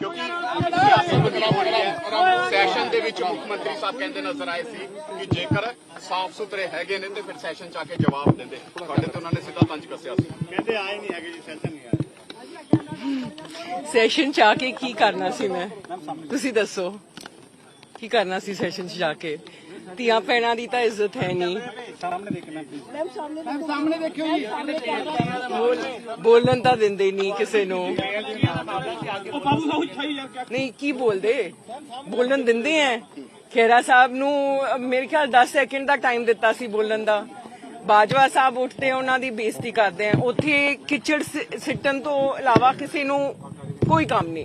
ਕਿਉਂਕਿ ਸਿਆਸੀ ਬਦਲਾਅ ਸੈਸ਼ਨ ਦੇ ਵਿੱਚ ਮੁੱਖ ਮੰਤਰੀ ਸਾਹਿਬ ਕਹਿੰਦੇ ਨਜ਼ਰ ਆਏ ਸੀ ਕਿ ਜੇਕਰ ਸਾਫ਼ ਸੁਥਰੇ ਹੈਗੇ ਨੇ ਤੇ ਫਿਰ ਸੈਸ਼ਨ ਚ ਆ ਕੇ ਜਵਾਬ ਦਿੰਦੇ। ਤੁਹਾਡੇ ਤੇ ਉਹਨਾਂ ਨੇ ਸਿੱਧਾ ਤੰਜ ਕੱਸਿਆ ਸੀ। ਕਹਿੰਦੇ ਆਏ ਨਹੀਂ ਹੈਗੇ ਜੀ ਸੈਸ਼ਨ ਨਹੀਂ ਆਏ ਸੈਸ਼ਨ ਚ ਆ ਕੇ ਕੀ ਕਰਨਾ ਸੀ ਮੈਂ? ਤੁਸੀਂ ਦੱਸੋ। ਕੀ ਕਰਨਾ ਸੀ ਸੈਸ਼ਨ ਚ ਜਾ ਕੇ? ਧੀਆਂ ਭੈਣਾਂ ਦੀ ਤਾਂ ਇੱਜ਼ਤ ਹੈ ਨਹੀਂ। ਸਾਹਮਣੇ ਦੇਖਣਾ ਪਲੀਜ਼ ਬੋਲਣ ਤਾਂ ਦਿੰਦੇ ਨਹੀਂ ਕਿਸੇ ਨੂੰ। ਨਹੀਂ ਕੀ ਬੋਲਦੇ? ਬੋਲਣ ਦਿੰਦੇ ਐ। ਖੇਰਾ ਸਾਹਿਬ ਨੂੰ ਮੇਰੇ ਖਿਆਲ 10 ਸੈਕਿੰਡ ਦਾ ਟਾਈਮ ਦਿੱਤਾ ਸੀ ਬੋਲਣ ਦਾ। ਬਾਜਵਾ ਸਾਹਿਬ ਉੱਠਦੇ ਉਹਨਾਂ ਦੀ ਬੇਇੱਜ਼ਤੀ ਕਰਦੇ ਆ। ਉੱਥੇ ਕਿਚੜ ਸਿੱਟਣ ਤੋਂ ਇਲਾਵਾ ਕਿਸੇ ਨੂੰ ਕੋਈ ਕੰਮ ਨਹੀਂ।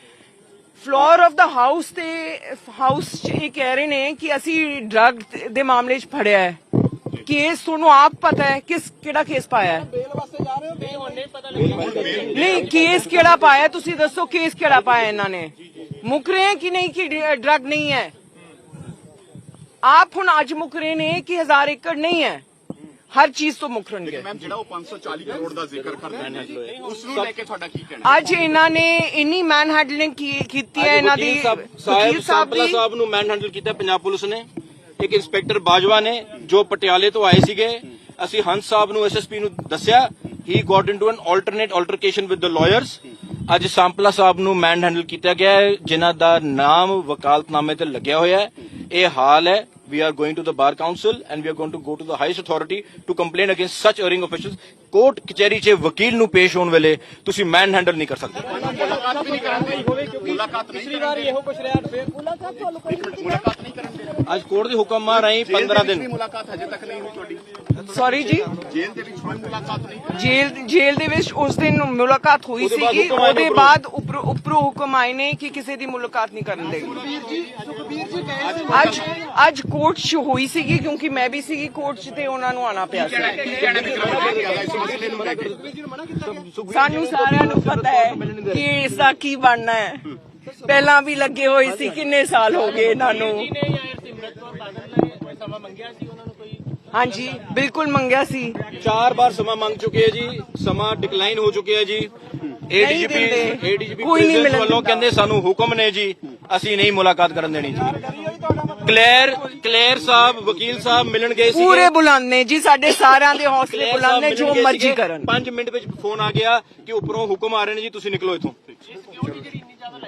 ਫਲੋਰ ਆਫ ਦਾ ਹਾਊਸ ਤੇ ਹਾਊਸ ਚ ਇਹ ਕਹਿ ਰਹੇ ਨੇ ਕਿ ਅਸੀਂ ਡਰਗ ਦੇ ਮਾਮਲੇ 'ਚ ਫੜਿਆ ਹੈ। ਕੇਸ ਤੁਹਾਨੂੰ ਆਪ ਪਤਾ ਹੈ ਕਿਸ, ਕਿਹੜਾ ਕੇਸ ਪਾਇਆ ਹੈ। ਨਹੀਂ ਕੇਸ ਕਿਹੜਾ ਪਾਇਆ ਤੁਸੀਂ ਦੱਸੋ ਕੇਸ ਕਿਹੜਾ ਪਾਇਆ ਇਹਨਾਂ ਨੇ। ਮੁੱਕ ਰਹੇ ਹੈ ਕਿ ਨਹੀਂ ਕਿ ਡਰਗ ਨਹੀਂ ਹੈ? ਆਪ ਹੁਣ ਅੱਜ ਮੁੱਕ ਰਹੇ ਨੇ ਕਿ ਹਜ਼ਾਰ ਏਕੜ ਨਹੀਂ ਹੈ। ਹਰ ਚੀਜ਼ ਤੋਂ ਮੁੱਕਰਨਗੇ ਮੈਮ ਜਿਹੜਾ ਉਹ 540 ਕਰੋੜ ਦਾ ਜ਼ਿਕਰ ਕਰਦੇ ਨੇ ਉਸ ਨੂੰ ਲੈ ਕੇ ਤੁਹਾਡਾ ਕੀ ਕਹਿਣਾ ਅੱਜ ਇਹਨਾਂ ਨੇ ਇੰਨੀ ਮੈਨ ਹੈਂਡਲਿੰਗ ਕੀਤੀ ਹੈ ਇਹਨਾਂ ਦੀ? ਸਾਹਿਬ ਸਾਹਿਬ ਨੂੰ ਮੈਨ ਹੈਂਡਲ ਕੀਤਾ ਪੰਜਾਬ ਪੁਲਿਸ ਨੇ। ਇੱਕ ਇੰਸਪੈਕਟਰ ਬਾਜਵਾ ਨੇ ਜੋ ਪਟਿਆਲੇ ਤੋਂ ਆਏ ਸੀਗੇ। ਅਸੀਂ ਹੰਸ ਸਾਹਿਬ ਨੂੰ ਐਸਐਸਪੀ ਨੂੰ ਦੱਸਿਆ he got into an alternate altercation with the lawyers ਅੱਜ ਸਾਂਪਲਾ ਸਾਹਿਬ ਨੂੰ ਮੈਨ ਹੈਂਡਲ ਕੀਤਾ ਗਿਆ ਹੈ ਜਿਨ੍ਹਾਂ ਦਾ ਨਾਮ ਵਕਾਲਤਨਾਮੇ ਤੇ ਲੱਗਿਆ ਹੋਇਆ ਹੈ। ਇਹ ਹਾਲ ਹੈ we are going to the bar council and we are going to go to the highest authority to complain against such erring officials court ਕਚਹਿਰੀ 'ਚ ਵਕੀਲ ਨੂੰ ਪੇਸ਼ ਹੋਣ ਵੇਲੇ ਤੁਸੀਂ ਮੈਨ ਹੈਂਡਲ ਨਹੀਂ ਕਰ ਸਕਦੇ। ਮੁਲਾਕਾਤ ਵੀ ਨਹੀਂ ਕਰਾਂਗੇ। ਮੁਲਾਕਾਤ ਨਹੀਂ ਕਰਾਂਗੇ। ਇਹੋ ਕੁਛ ਰਿਹਾ ਫਿਰ ਮੁਲਾਕਾਤ ਨਹੀਂ ਕਰਾਂਗੇ। ਅੱਜ ਕੋਰਟ ਦੇ ਹੁਕਮਾਂ ਰਾਹੀਂ 15 ਦਿਨ। ਮੁਲਾਕਾਤ ਹਜੇ ਤੱਕ ਨਹੀਂ ਹੋਈ ਤੁਹਾਡੀ। ਸੌਰੀ ਜੀ। ਜੇਲ੍ਹ ਦੇ ਵਿੱਚ ਕੋਈ ਮੁਲਾਕਾਤ ਨਹੀਂ ਜੇਲ੍ਹ ਜੇਲ੍ਹ ਦੇ ਵਿੱਚ ਉਸ ਦਿਨ ਮੁਲਾਕਾਤ ਹੋਈ ਹੁਕਮ ਆਏ ਉਹਦੇ ਉੱਪਰੋਂ। ਬਾਅਦ ਉੱਪਰ ਉੱਪਰੋਂ ਹੁਕਮ ਆਏ ਨੇ ਕਿ ਕਿਸੇ ਦੀ ਮੁਲਾਕਾਤ ਨਹੀਂ ਕਰਨ ਦੇਗੀ ਅੱਜ ਅੱਜ ਕੋਰਟ 'ਚ ਹੋਈ ਸੀਗੀ ਕਿਉਂਕਿ ਮੈਂ ਵੀ ਸੀਗੀ। ਕੋਰਟ 'ਚ ਤੇ ਉਹਨਾਂ ਨੂੰ ਆਣਾ ਪਿਆ ਸੀ। ਕੀ ਕੇ ਸਾਨੂੰ ਸਾਰਿਆਂ ਨੂੰ ਪਤਾ ਹੈ ਕਿ ਇਸ ਦਾ ਕੀ ਬਣਨਾ ਹੈ। ਪਹਿਲਾਂ ਵੀ ਲੱਗੇ ਹੋਏ ਸੀ ਕਿੰਨੇ ਸਾਲ ਹੋ ਗਏ ਇਹਨਾਂ ਨੂੰ ਹਾਂਜੀ ਬਿਲਕੁਲ ਮੰਗਿਆ ਸੀ। ਚਾਰ ਵਾਰ ਸਮਾਂ ਮੰਗ ਚੁੱਕੇ ਹੈ ਜੀ ਸਮਾਂ ਡਿਕਲਾਈਨ ਹੋ ਚੁੱਕਿਆ ਹੈ ਜੀ ਏਡੀਜੀਪੀ। ਏਡੀਜੀਪੀ ਕੋਈ ਨਹੀਂ ਮਿਲਣ ਵੱਲੋਂ ਕਹਿੰਦੇ ਸਾਨੂੰ ਹੁਕਮ ਨੇ ਜੀ ਅਸੀਂ ਨਹੀਂ ਮੁਲਾਕਾਤ ਕਰਨ ਦੇਣੀ ਜੀ। ਕਲੇਰ ਕਲੇਰ ਸਾਹਿਬ ਵਕੀਲ ਸਾਹਿਬ ਮਿਲਣ ਗਏ ਸੀ ਪੂਰੇ ਬੁਲੰਦ ਜੀ ਸਾਡੇ ਸਾਰਿਆਂ ਦੇ ਹੌਸਲੇ ਬੁਲੰਦ ਨੇ ਜੋ ਮਰਜ਼ੀ ਕਰਨ। 5 ਮਿੰਟ ਵਿੱਚ ਫੋਨ ਆ ਗਿਆ ਕਿ ਉੱਪਰੋਂ ਹੁਕਮ ਆ ਰਹੇ ਨੇ ਜੀ ਤੁਸੀਂ ਨਿਕਲੋ ਇੱਥੋਂ।